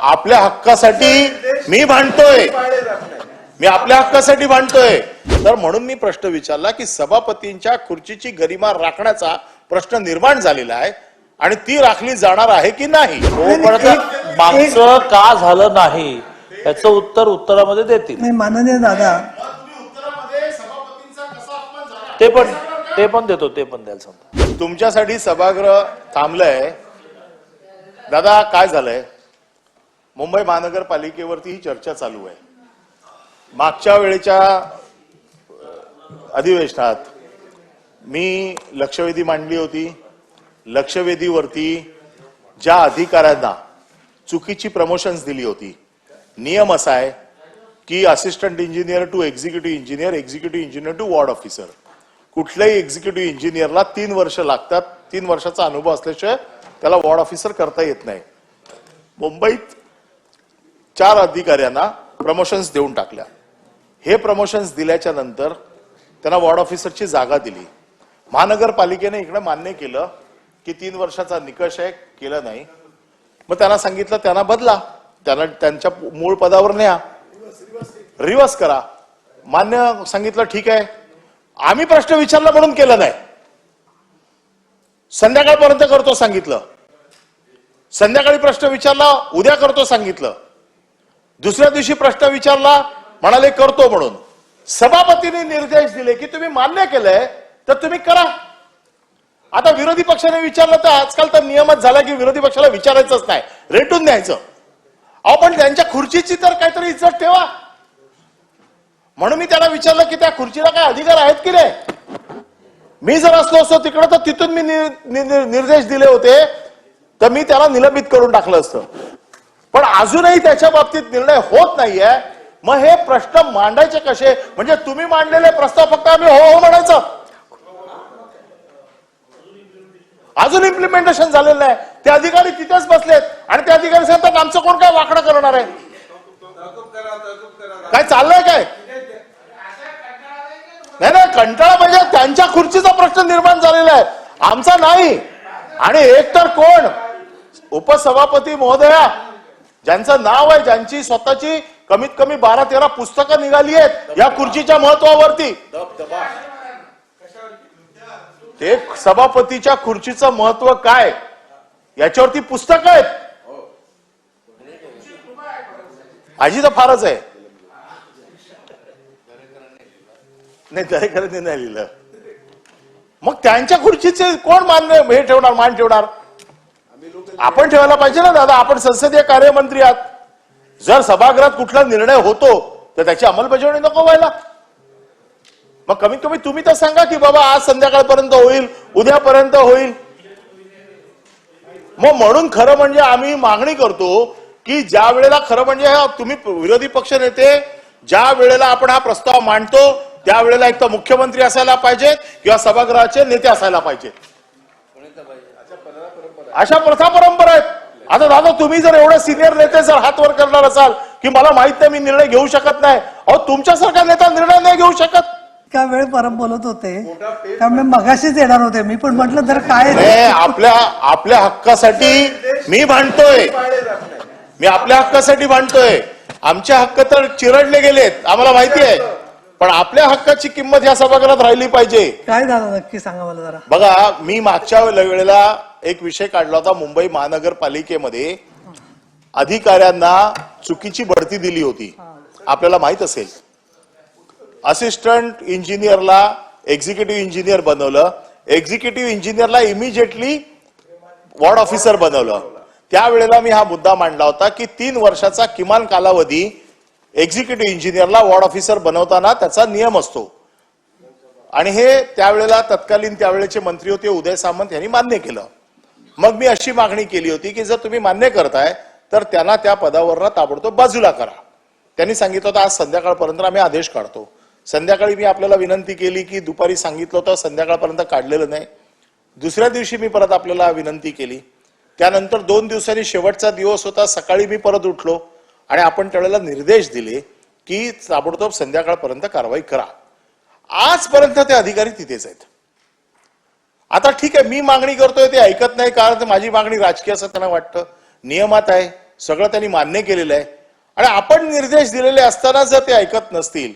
आपल्या हक्कासाठी मी भांडतोय. मी आपल्या हक्कासाठी भांडतोय. तर म्हणून मी प्रश्न विचारला की सभापतींच्या खुर्चीची गरिमा राखण्याचा प्रश्न निर्माण झालेला आहे आणि ती राखली जाणार आहे की नाही? मागचं का झालं नाही? याचं उत्तर उत्तरामध्ये देतील. नाही माननीय दादा. ते पण ते पण देतो ते पण द्यायला सांगतो. तुमच्यासाठी सभागृह थांबलंय. दादा काय झालंय? मुंबई महानगरपालिकेवरती ही चर्चा चालू आहे. मागच्या वेळेच्या अधिवेशनात मी लक्षवेधी मांडली होती. लक्षवेधीवरती ज्या अधिकाऱ्यांना चुकीची प्रमोशन्स दिली होती नियम असा आहे की assistant engineer to executive engineer executive engineer to ward officer कुठल्याही एक्झिक्युटिव्ह इंजिनियरला तीन वर्ष लागतात. तीन वर्षाचा अनुभव असल्याशिवाय त्याला वॉर्ड ऑफिसर करता येत नाही. मुंबईत चार अधिकाऱ्यांना प्रमोशन्स देऊन टाकल्या. हे प्रमोशन्स दिल्याच्या नंतर त्यांना वॉर्ड ऑफिसरची जागा दिली. महानगरपालिकेने इकडे मान्य केलं की तीन वर्षाचा निकष आहे केलं नाही. मग त्यांना सांगितलं त्यांना बदला. त्यांना त्यांच्या मूळ पदावर न्या. रिवर्स करा. मान्य सांगितलं ठीक आहे. आम्ही प्रश्न विचारला म्हणून केलं नाही. संध्याकाळपर्यंत करतो सांगितलं. संध्याकाळी प्रश्न विचारला उद्या करतो सांगितलं. दुसऱ्या दिवशी प्रश्न विचारला म्हणाले करतो म्हणून. सभापतीने निर्देश दिले की तुम्ही मान्य केलंय तर तुम्ही करा. आता विरोधी पक्षाने विचारलं तर आजकाल तर नियमच झाला की विरोधी पक्षाला विचारायचंच नाही रेटून द्यायचं अहो पण त्यांच्या खुर्चीची तर काहीतरी इज्जत ठेवा. म्हणून मी त्याला विचारलं की त्या खुर्चीला काय अधिकार आहेत की नाही? मी जर असलो असतो तिकडं तर तिथून मी नि- निर्देश दिले होते तर मी त्याला निलंबित करून टाकलं असतं. पण अजूनही त्याच्या बाबतीत निर्णय होत नाहीये. मग हे प्रश्न मांडायचे कसे? म्हणजे तुम्ही मांडलेले प्रस्ताव फक्त आम्ही हो हो म्हणायचं अजून इम्प्लिमेंटेशन झालेलं नाही. ते अधिकारी तिथेच बसलेत. आणि ते अधिकारी सांगतात आमचं कोण काय वाकडं करणार आहे? काय चाललंय काय? नाही नाही कंटाळा म्हणजे त्यांच्या खुर्चीचा प्रश्न निर्माण झालेला आहे. आमचा नाही. आणि एक तर कोण? उपसभापती महोदया. ज्यांचं नाव आहे ज्यांची स्वतःची कमीत कमी बारा तेरा पुस्तकं निघाली आहेत या खुर्चीच्या महत्वावरती. ते सभापतीच्या खुर्चीचं महत्त्व काय? याच्यावरती पुस्तक आहेत. आजी तर फारच आहे. नाही दरेकरांनी नाही लिहिलं. मग त्यांच्या खुर्चीचे कोण मान्य हे ठेवणार मान ठेवणार? आपण ठेवायला पाहिजे ना दादा आपण संसदीय कार्यमंत्री आहात. जर सभागृहात कुठला निर्णय होतो तर त्याची अंमलबजावणी नको व्हायला. मग कमीत कमी तुम्ही तर सांगा की बाबा आज संध्याकाळपर्यंत होईल उद्यापर्यंत होईल. मग म्हणून खरं म्हणजे आम्ही मागणी करतो की ज्या वेळेला खरं म्हणजे तुम्ही विरोधी पक्ष नेते ज्या वेळेला आपण हा प्रस्ताव मांडतो त्यावेळेला एक तर मुख्यमंत्री असायला पाहिजेत किंवा सभागृहाचे नेते असायला पाहिजेत अशा प्रथा परंपरा आहेत. आता दादा तुम्ही जर एवढे सिनियर नेते जर हात वर करणार असाल की मला माहीत नाही मी निर्णय घेऊ शकत नाही. अहो तुमच्यासारखा नेता निर्णय नाही घेऊ शकत. का वेळ परत बोलत होते. त्यामुळे मगाशीच येणार होते. मी पण म्हटलं तर काय नाही आपल्या आपल्या हक्कासाठी मी भांडतोय. मी आपल्या हक्कासाठी भांडतोय. आमचे हक्क तर चिरडले गेलेत आम्हाला माहिती आहे. पण आपल्या हक्काची किंमत या सभागृहात राहिली पाहिजे. काय दादा नक्की सांगा मला जरा. बघा मी मागच्या वेळेला एक विषय काढला होता मुंबई महानगरपालिकेमध्ये. अधिकाऱ्यांना चुकीची बढती दिली होती. आपल्याला माहीत असेल. असिस्टंट इंजिनियरला एक्झिक्युटिव्ह इंजिनियर बनवलं. एक्झिक्युटिव्ह इंजिनियरला इमिजिएटली वॉर्ड ऑफिसर बनवलं. त्यावेळेला मी हा मुद्दा मांडला होता की तीन वर्षाचा किमान कालावधी एक्झिक्युटिव्ह इंजिनियरला वॉर्ड ऑफिसर बनवताना त्याचा नियम असतो. आणि हे त्यावेळेला तत्कालीन त्यावेळेचे मंत्री होते उदय सामंत यांनी मान्य केलं. मग मी अशी मागणी केली होती की जर तुम्ही मान्य करताय तर त्यांना त्या पदावरनं ताबडतोब बाजूला करा. त्यांनी सांगितलं होतं आज संध्याकाळपर्यंत आम्ही आदेश काढतो. संध्याकाळी मी आपल्याला विनंती केली की दुपारी सांगितलं होतं संध्याकाळपर्यंत काढलेलं नाही. दुसऱ्या दिवशी मी परत आपल्याला विनंती केली. त्यानंतर दोन दिवसांनी शेवटचा दिवस होता सकाळी मी परत उठलो आणि आपण त्यावेळेला निर्देश दिले की ताबडतोब संध्याकाळपर्यंत कारवाई करा. आजपर्यंत ते अधिकारी तिथेच आहेत. आता ठीक आहे मी मागणी करतोय ते ऐकत नाही. कारण माझी मागणी राजकीय असं त्यांना वाटतं. नियमात आहे. सगळं त्यांनी मान्य केलेलं आहे. आणि आपण निर्देश दिलेले असताना जर ते ऐकत नसतील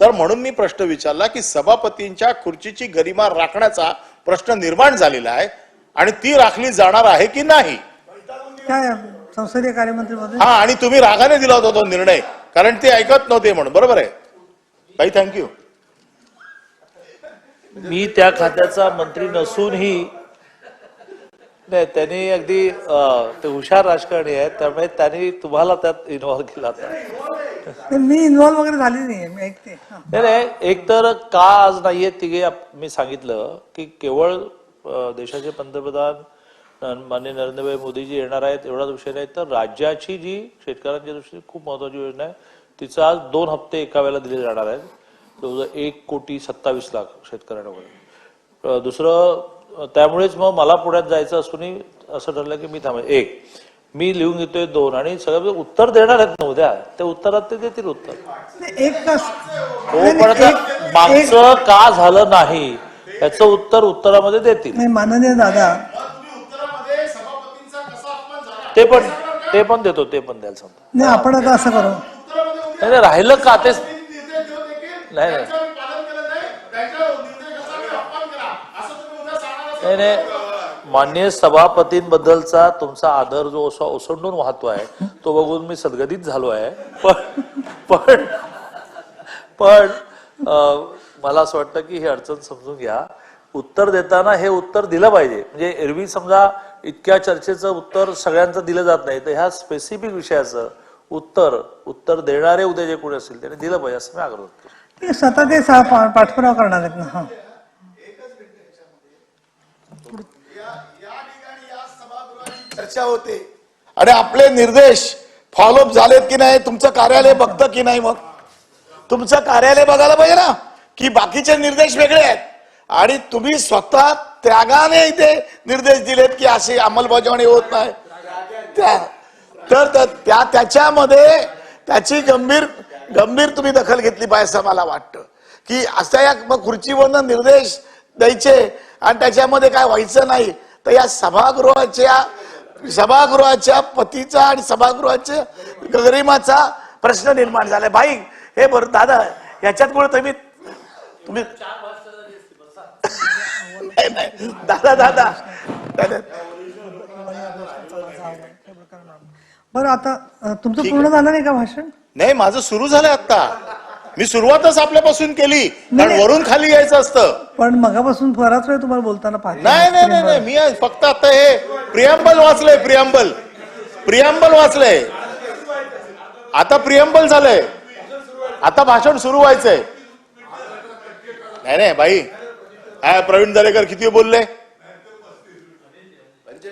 तर म्हणून मी प्रश्न विचारला की सभापतींच्या खुर्चीची गरिमा राखण्याचा प्रश्न निर्माण झालेला आहे आणि ती राखली जाणार आहे की नाही? काय संसदीय कार्यमंत्री हा आणि तुम्ही रागाने दिला होता तो निर्णय. कारण ते ऐकत नव्हते म्हणून. बरोबर आहे? भाई थँक्यू मी त्या खात्याचा मंत्री नसूनही नाही त्यांनी अगदी ते हुशार राजकारणी आहेत त्यामुळे त्यांनी तुम्हाला त्यात इन्व्हॉल्व केला होता मी इन्व्हॉल्व वगैरे झाली. नाही नाही एक तर का आज नाहीये तिघे मी सांगितलं की केवळ देशाचे पंतप्रधान माननीय नरेंद्रभाई मोदीजी येणार आहेत एवढाच विषय नाही तर राज्याची जी शेतकऱ्यांच्या दृष्टीने खूप महत्वाची योजना आहे तिचं आज दोन हप्ते एका वेळेला दिले जाणार आहेत. जवळजवळ एक कोटी सत्तावीस लाख अं, दुसरं त्यामुळेच मग मला पुण्यात जायचं असूनही असं ठरलं की मी थांबेल एक मी लिहून घेतोय दोन आणि सगळं उत्तर देणार आहेत ना उद्या? ते उत्तरात ते देतील उत्तर. एक तास हो पण आता मागचं का झालं नाही याचं उत्तर उत्तरामध्ये देतील. माननीय दादा. ते पण ते पण देतो ते पण द्यायला सांगतो. नाही आपण आता असं करू. नाही राहिलं का? ते नाही नाही. नाही नाही माननीय सभापतींबद्दलचा तुमचा आदर जो असा ओसंडून वाहतो आहे तो बघून मी सदगदित झालो आहे. पण पण पण मला असं वाटतं की ही अडचण समजून घ्या. उत्तर देताना हे उत्तर दिलं पाहिजे. म्हणजे एरवी समजा इतक्या चर्चेचं उत्तर सगळ्यांचं दिलं जात नाही तर ह्या स्पेसिफिक विषयाचं उत्तर उत्तर देणारे उद्या जे कोणी असतील त्याने दिलं पाहिजे असं मी आग्रह करतो. ते स्वतः ते सा- पाठपुरावा करणार आहेत ना हा. चर्चा होते. आणि आपले निर्देश फॉलोअप झालेत की नाही तुमचं कार्यालय बघतं की नाही मग? तुमचं कार्यालय बघायला पाहिजे ना की बाकीचे निर्देश वेगळे आहेत. आणि तुम्ही स्वतः त्यागाने इथे निर्देश दिलेत की अशी अंमलबजावणी होत नाही. त्या तर त्या त्याच्यामध्ये त्याची गंभीर गंभीर तुम्ही दखल घेतली पाहिजे असं मला वाटतं. की अशा या मग खुर्चीवरनं निर्देश द्यायचे आणि त्याच्यामध्ये काय व्हायचं नाही. तर या सभागृहाच्या सभागृहाच्या पतीचा आणि सभागृहाच्या गरिमाचा प्रश्न निर्माण झालाय. भाई हे बरं दादा याच्यात मुळे तुम्ही तुम्ही नाही, नाही. दादा दादा. बरं आता तुमचं पूर्ण झालं नाही का भाषण? नाही माझं सुरू झालंय आता मी सुरुवातच आपल्यापासून केली. कारण. वरून खाली यायचं असतं. पण मगापासून बराच वेळ तुम्हाला बोलताना पाहिजे नाही नाही नाही नाही. मी फक्त आता हे प्रियांबल वाचलंय प्रियांबल. प्रियांबल वाचलंय. आता प्रियांबल झालंय. आता भाषण सुरू व्हायचंय. नाही नाही बाई. काय प्रवीण दरेकर किती बोलले?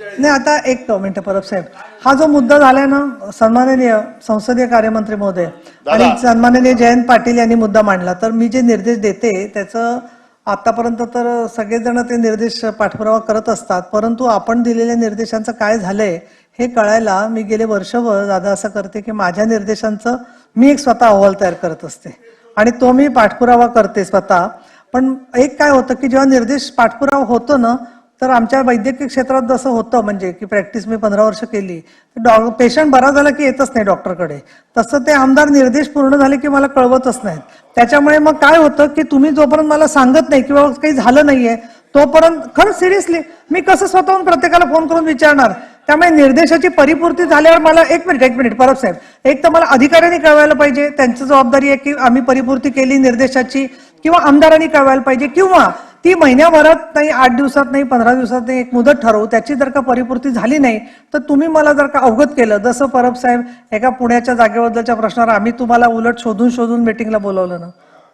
नाही आता एक मिनिट परब साहेब. हा जो मुद्दा झालाय ना सन्माननीय संसदीय कार्यमंत्री महोदय आणि. सन्माननीय जयंत पाटील यांनी मुद्दा मांडला तर मी जे निर्देश देते त्याचं आतापर्यंत तर सगळेजण ते निर्देश पाठपुरावा करत असतात परंतु आपण दिलेल्या निर्देशांचं काय झालंय हे कळायला मी गेले वर्षभर दादा असं करते की माझ्या निर्देशांचं मी एक स्वतः अहवाल तयार करत असते. आणि तो मी पाठपुरावा करते स्वतः. पण एक काय होतं की जेव्हा निर्देश पाठपुरावा होतो ना तर आमच्या वैद्यकीय क्षेत्रात जसं होतं म्हणजे की प्रॅक्टिस मी पंधरा वर्ष केली डॉ पेशंट बरा झाला की येतच नाही डॉक्टरकडे. तसं ते आमदार निर्देश पूर्ण झाले की मला कळवतच नाहीत. त्याच्यामुळे मग काय होतं की तुम्ही जोपर्यंत मला सांगत नाही किंवा काही झालं नाहीये तोपर्यंत खरंच सिरियसली मी कसं स्वतःहून प्रत्येकाला फोन करून विचारणार? त्यामुळे निर्देशाची परिपूर्ती झाल्यावर मला एक मिनिट एक मिनिट परब साहेब एक तर मला अधिकाऱ्यांनी कळवायला पाहिजे त्यांची जबाबदारी आहे की आम्ही परिपूर्ती केली निर्देशाची किंवा आमदारांनी कळवायला पाहिजे किंवा ती महिन्याभरात नाही आठ दिवसात नाही पंधरा दिवसात नाही एक मुदत ठरवू त्याची जर का परिपूर्ती झाली नाही तर तुम्ही मला जर का अवगत केलं जसं परब साहेब एका पुण्याच्या जागेबद्दलच्या प्रश्नावर आम्ही तुम्हाला उलट शोधून शोधून मीटिंगला बोलवलं ना.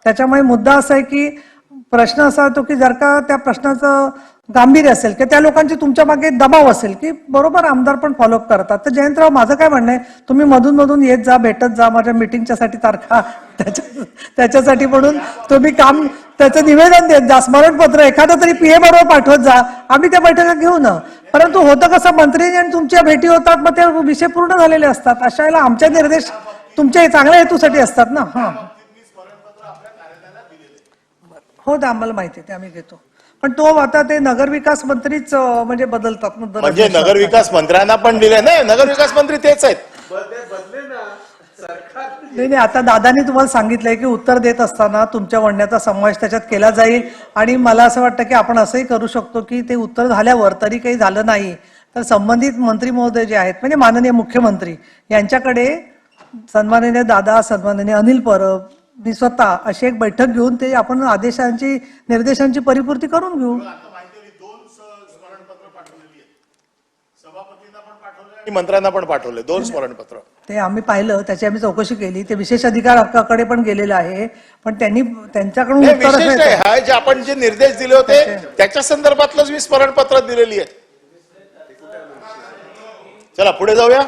त्याच्यामुळे मुद्दा असा आहे की प्रश्न असा होतो की जर का त्या प्रश्नाचं गांभीर्य असेल की त्या लोकांची तुमच्या मागे दबाव असेल की बरोबर आमदार पण फॉलोअप करतात. तर जयंतराव माझं काय म्हणणं आहे? तुम्ही मधून मधून येत जा भेटत जा माझ्या मिटिंगच्या साठी तारखा त्याच्या त्याच्यासाठी म्हणून तुम्ही काम त्याचं निवेदन देत जा स्मरणपत्र एखादं तरी पीए बरोबर पाठवत जा. आम्ही त्या बैठका घेऊ ना. परंतु होतं कसं मंत्री आणि तुमच्या भेटी होतात मग ते विषय पूर्ण झालेले असतात. अशा वेळेला आमच्या निर्देश तुमच्या चांगल्या हेतूसाठी असतात ना. हा. हो आम्हाला माहिती आहे ते आम्ही घेतो. पण तो आता ते नगरविकास मंत्रीच म्हणजे बदलतात म्हणजे नगरविकास मंत्र्यांना पण दिले नाही नगरविकास मंत्री तेच आहेत. नाही नाही आता दादानी तुम्हाला सांगितलंय की उत्तर देत असताना तुमच्या म्हणण्याचा समावेश त्याच्यात केला जाईल. आणि मला असं वाटतं की आपण असंही करू शकतो की ते उत्तर झाल्यावर तरी काही झालं नाही. तर संबंधित मंत्री महोदय जे आहेत म्हणजे माननीय मुख्यमंत्री यांच्याकडे सन्माननीय दादा सन्माननीय अनिल परब स्वतः अशी एक बैठक घेऊन ते आपण आदेशांची निर्देशांची परिपूर्ती करून घेऊ. मंत्र्यांना पण पाठवले दोन स्मरणपत्र. ते आम्ही पाहिलं त्याची आम्ही चौकशी केली. ते विशेष अधिकार हक्काकडे पण गेलेलं आहे. पण त्यांनी त्यांच्याकडून उत्तर जे आपण जे निर्देश दिले होते त्याच्या संदर्भातलंच मी स्मरणपत्र दिलेली आहे. चला पुढे जाऊया.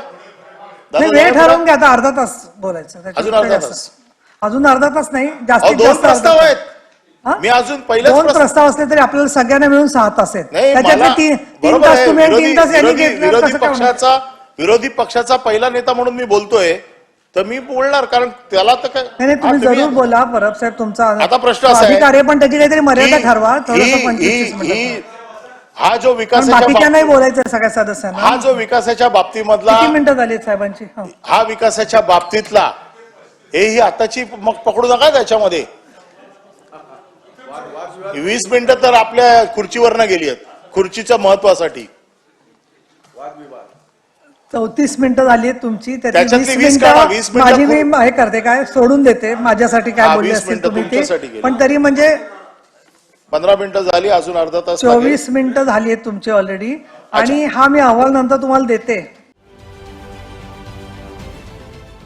वेळ ठरवून? घ्या आता अर्धा तास बोलायचं. अजून अर्धा. तास. अजून अर्धा तास नाही जास्तीत दोन जास्त अर्धा प्रस्ताव तास. आहेत हा? मी अजून दोन प्रस्ताव- प्रस्ताव असले तरी आपल्याला सगळ्यांना मिळून सहा तास आहेत नाही त्याच्यातले मला- तीन तीन बरोबर तास आहे. तुम्ही आणि तीन विरोधी तास यांनी विरोधी- घेतले विरोधी कसं काय होणार? पक्षाचा विरोधी पक्षाचा पहिला नेता म्हणून मी बोलतोय तर मी बोलणार कारण त्याला तर काय नाही नाही हा, तुम्ही जरूर बोला परब साहेब तुमचा आता प्रश्न असा आहे- अधिकार आहे पण त्याची काहीतरी मर्यादा ही- ठरवा ही- ही- ही- हा जो विकासाच्या बाकीच्यांनाही बाबतीत- बोलायचं सगळ्या सदस्यांना हा जो विकासाच्या बाबतीमधला किती मिनिटं झाली साहेबांची हो. हा विकासाच्या बाबतीतला हे ही आताची मग पकडू नका त्याच्यामध्ये. वीस मिनिटं तर आपल्या खुर्चीवरनं गेली आहेत खुर्चीच्या महत्वासाठी. चौतीस मिनिटं झाली आहेत तुमची माझी मी हे करते काय सोडून देते माझ्यासाठी काय बोलले असतील तुम्ही. पण तरी म्हणजे पंधरा मिनिटं झाली अजून अर्धा तास. चोवीस मिनिटं झाली आहेत तुमची ऑलरेडी आणि हा मी अहवाल नंतर तुम्हाला देते.